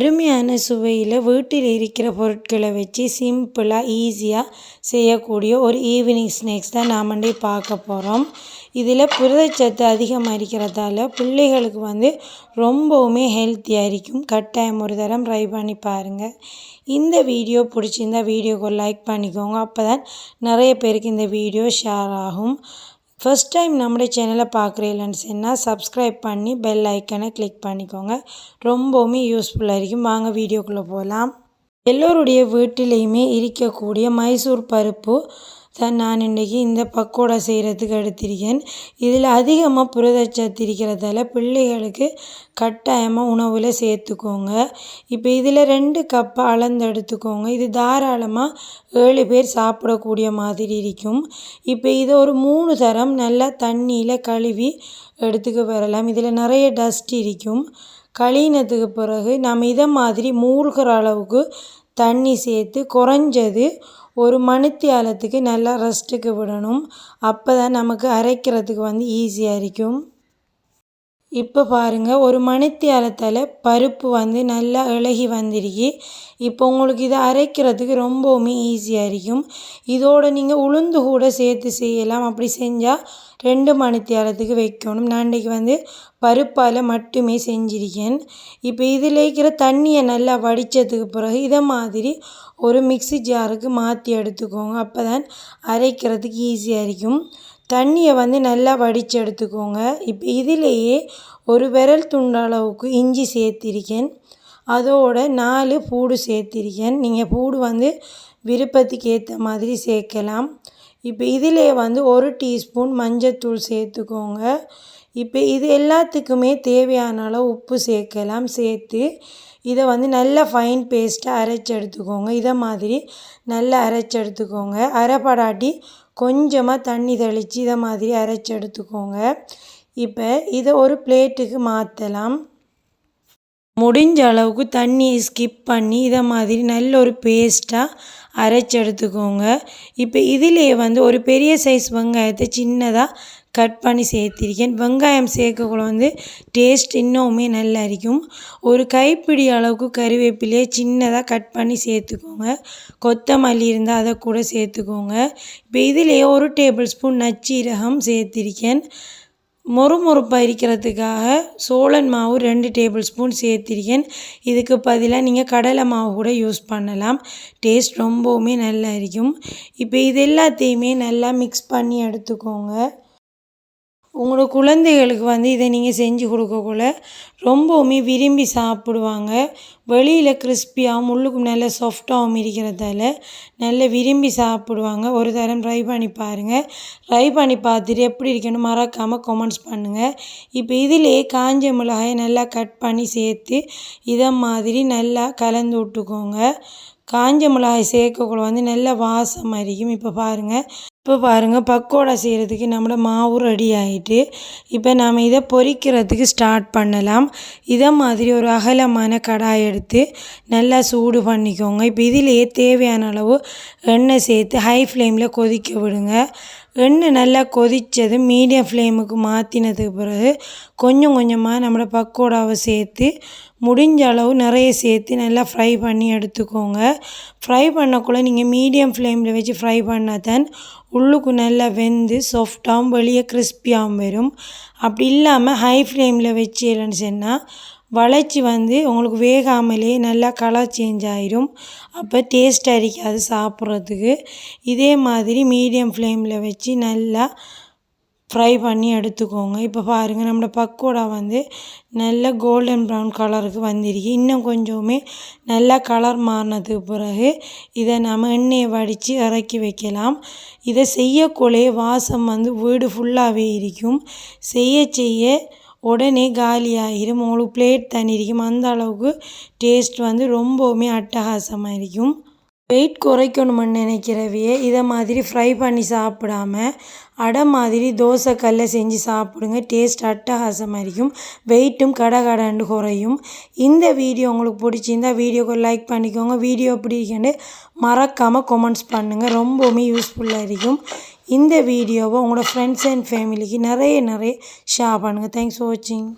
அருமையான சுவையில் வீட்டில் இருக்கிற பொருட்களை வச்சு சிம்பிளாக ஈஸியாக செய்யக்கூடிய ஒரு ஈவினிங் ஸ்நாக்ஸ் தான் நாம் வந்து பார்க்க போகிறோம் இதில் புரதச்சத்து அதிகமாக இருக்கிறதால பிள்ளைகளுக்கு வந்து ரொம்பவுமே ஹெல்த்தியாக இருக்கும். கட்டாயம் ஒரு தரம் ட்ரை பண்ணி பாருங்கள் இந்த வீடியோ பிடிச்சிருந்தா வீடியோக்கு லைக் பண்ணிக்கோங்க. அப்போ தான் நிறைய பேருக்கு இந்த வீடியோ ஷேர் ஆகும். ஃபஸ்ட் டைம் நம்முடைய சேனலை பார்க்குறீங்கன்னு சொன்னால் சப்ஸ்கிரைப் பண்ணி பெல் ஐக்கனை கிளிக் பண்ணிக்கோங்க. ரொம்பவுமே யூஸ்ஃபுல்லாக இருக்கும். வாங்க வீடியோக்குள்ளே போகலாம். எல்லோருடைய வீட்டிலையுமே இருக்கக்கூடிய மைசூர் பருப்பு நான் இன்றைக்கி இந்த பக்கோடா செய்கிறதுக்கு எடுத்திருக்கேன். இதில் அதிகமாக புரதச்சத்து இருக்கிறதால பிள்ளைகளுக்கு கட்டாயமாக உணவில் சேர்த்துக்கோங்க. இப்போ இதில் ரெண்டு கப் அளந்து எடுத்துக்கோங்க. இது தாராளமாக ஏழு பேர் சாப்பிடக்கூடிய மாதிரி இருக்கும். இப்போ இதை ஒரு மூணு தரம் நல்லா தண்ணியில் கழுவி எடுத்துக்க வரலாம். இதில் நிறைய டஸ்ட் இருக்கும். கழினத்துக்கு பிறகு நம்ம இதை மாதிரி மூழ்கிற அளவுக்கு தண்ணி சேர்த்து குறைஞ்சது ஒரு மணித்தியாலத்துக்கு நல்லா ரெஸ்ட்டுக்கு விடணும். அப்போ தான் நமக்கு அரைக்கிறதுக்கு வந்து ஈஸியாக இருக்கும். இப்போ பாருங்கள் ஒரு மணித்தியாலத்தில் பருப்பு வந்து நல்லா இழகி வந்துருக்கு. இப்போ உங்களுக்கு இதை அரைக்கிறதுக்கு ரொம்பவுமே ஈஸியாக இருக்கும். இதோடு நீங்கள் உளுந்து கூட சேர்த்து செய்யலாம். அப்படி செஞ்சால் ரெண்டு மணித்தியாலத்துக்கு வைக்கணும். நான் இன்றைக்கி வந்து பருப்பால் மட்டுமே செஞ்சிருக்கேன். இப்போ இதில் இருக்கிற தண்ணியை நல்லா வடித்ததுக்கு பிறகு இதை மாதிரி ஒரு மிக்சி ஜாருக்கு மாற்றி எடுத்துக்கோங்க. அப்போ தான் அரைக்கிறதுக்கு ஈஸியாக இருக்கும். தண்ணியை வந்து நல்லா வடித்து எடுத்துக்கோங்க. இப்போ இதிலேயே ஒரு விரல் துண்டு அளவுக்கு இஞ்சி சேர்த்திருக்கேன். அதோட நாலு பூடு சேர்த்திருக்கேன். நீங்கள் பூடு வந்து விருப்பத்துக்கு ஏற்ற மாதிரி சேர்க்கலாம். இப்போ இதிலே வந்து ஒரு டீஸ்பூன் மஞ்சத்தூள் சேர்த்துக்கோங்க. இப்போ இது எல்லாத்துக்குமே தேவையான அளவு உப்பு சேர்க்கலாம். சேர்த்து இதை வந்து நல்லா ஃபைன் பேஸ்ட்டாக அரைச்சி எடுத்துக்கோங்க. இதை மாதிரி நல்லா அரைச்சி எடுத்துக்கோங்க. அரைப்படாட்டி கொஞ்சமாக தண்ணி தெளித்து இதை மாதிரி அரைச்சி எடுத்துக்கோங்க. இப்போ இதை ஒரு பிளேட்டுக்கு மாற்றலாம் முடிஞ்ச அளவுக்கு தண்ணியை ஸ்கிப் பண்ணி இதை மாதிரி நல்ல ஒரு பேஸ்ட்டாக அரைச்சி எடுத்துக்கோங்க. இப்போ இதிலே வந்து ஒரு பெரிய சைஸ் வெங்காயத்தை சின்னதாக கட் பண்ணி சேர்த்திருக்கேன். வெங்காயம் சேர்க்கக்குள்ள வந்து டேஸ்ட் இன்னுமே நல்லா இருக்கும். ஒரு கைப்பிடி அளவுக்கு கருவேப்பிலையை சின்னதாக கட் பண்ணி சேர்த்துக்கோங்க. கொத்தமல்லி இருந்தால் அதை கூட சேர்த்துக்கோங்க. இப்போ இதிலே ஒரு டேபிள் ஸ்பூன் நச்சீரகம் சேர்த்திருக்கேன். மொறுமொறுப்பாக இருக்கிறதுக்காக சோளன் மாவு ரெண்டு டேபிள் ஸ்பூன் சேர்த்திருக்கேன். இதுக்கு பதிலாக நீங்கள் கடலை மாவு கூட யூஸ் பண்ணலாம். டேஸ்ட் ரொம்பவுமே நல்லா இருக்கும். இப்போ இது எல்லாத்தையுமே நல்லா மிக்ஸ் பண்ணி எடுத்துக்கோங்க. உங்களோட குழந்தைகளுக்கு வந்து இதை நீங்கள் செஞ்சு கொடுக்கக்குள்ள ரொம்பவுமே விரும்பி சாப்பிடுவாங்க. வெளியில் கிறிஸ்பியாகவும் உள்ளுக்கும் நல்ல சாஃப்டாகவும் இருக்கிறதால நல்ல விரும்பி சாப்பிடுவாங்க. ஒரு தரம் ட்ரை பண்ணி பாருங்கள் ட்ரை பண்ணி பார்த்துட்டு எப்படி இருக்குன்னு மறக்காமல் கமெண்ட்ஸ் பண்ணுங்கள் இப்போ இதிலே காஞ்ச மிளகாயை நல்லா கட் பண்ணி சேர்த்து இதை மாதிரி நல்லா கலந்து விட்டுக்கோங்க. காஞ்ச மிளகாய் சேர்க்கக்குள்ள வந்து நல்ல வாசம் அரிக்கும். இப்போ பாருங்கள் இப்போ பாருங்கள் பக்கோடா செய்கிறதுக்கு நம்மளோட மாவு ரெடி ஆகிட்டு இப்போ நாம் இதை பொரிக்கிறதுக்கு ஸ்டார்ட் பண்ணலாம். இதை மாதிரி ஒரு அகலமான கடாய் எடுத்து நல்லா சூடு பண்ணிக்கோங்க. இப்போ இதிலேயே தேவையான அளவு எண்ணெய் சேர்த்து ஹை ஃப்ளேமில் கொதிக்க விடுங்க. எண்ணெய் நல்லா கொதித்தது மீடியம் ஃப்ளேமுக்கு மாற்றினதுக்கு பிறகு கொஞ்சம் கொஞ்சமாக நம்மளோட பக்கோடாவை சேர்த்து முடிஞ்ச அளவு நிறைய சேர்த்து நல்லா ஃப்ரை பண்ணி எடுத்துக்கோங்க. ஃப்ரை பண்ணக்குள்ளே நீங்கள் மீடியம் ஃப்ளேமில் வச்சு ஃப்ரை பண்ணால் தான் உள்ளுக்கு நல்லா வெந்து சாஃப்டாகவும் வெளியே கிறிஸ்பியாகவும் வரும். அப்படி இல்லாமல் ஹை ஃப்ளேமில் வச்சு இல்லைன்னு சொன்னால் வளைச்சி வந்து உங்களுக்கு வேகாமலே நல்லா கலர் சேஞ்ச் ஆயிரும். அப்போ டேஸ்ட் அடிக்காது சாப்பிட்றதுக்கு. இதே மாதிரி மீடியம் ஃப்ளேமில் வச்சு நல்லா ஃப்ரை பண்ணி எடுத்துக்கோங்க. இப்போ பாருங்கள் நம்மளோட பக்கோடா வந்து நல்ல கோல்டன் ப்ரௌன் கலருக்கு வந்திருக்கு. இன்னும் கொஞ்சமே நல்லா கலர் மாறினதுக்கு பிறகு இதை நம்ம எண்ணெயை வடித்து இறக்கி வைக்கலாம். இதை செய்யக்குள்ளே வாசம் வந்து வீடு ஃபுல்லாகவே இருக்கும். செய்ய செய்ய உடனே காலியாகிடும் உங்களுக்கு பிளேட் தண்ணி இருக்கும் அந்த அளவுக்கு டேஸ்ட் வந்து ரொம்பவுமே அட்டகாசமாக இருக்கும் வெயிட் குறைக்கணும்னு நினைக்கிறவையே இதை மாதிரி ஃப்ரை பண்ணி சாப்பிடாம அடை மாதிரி தோசைக்கல்ல செஞ்சு சாப்பிடுங்க. டேஸ்ட் அட்டகாசமாக இருக்கும் வெயிட்டும் கடை கடண்டு குறையும். இந்த வீடியோ உங்களுக்கு பிடிச்சிருந்தா வீடியோக்கு லைக் பண்ணிக்கோங்க. வீடியோ பிடிக்கண்டு மறக்காமல் கமெண்ட்ஸ் பண்ணுங்கள் ரொம்பவுமே யூஸ்ஃபுல்லாக இருக்கும். இந்த வீடியோவை உங்களோட ஃப்ரெண்ட்ஸ் அண்ட் ஃபேமிலிக்கு நிறைய நிறைய ஷேர் பண்ணுங்கள் தேங்க்ஸ் ஃபார் வாட்சிங்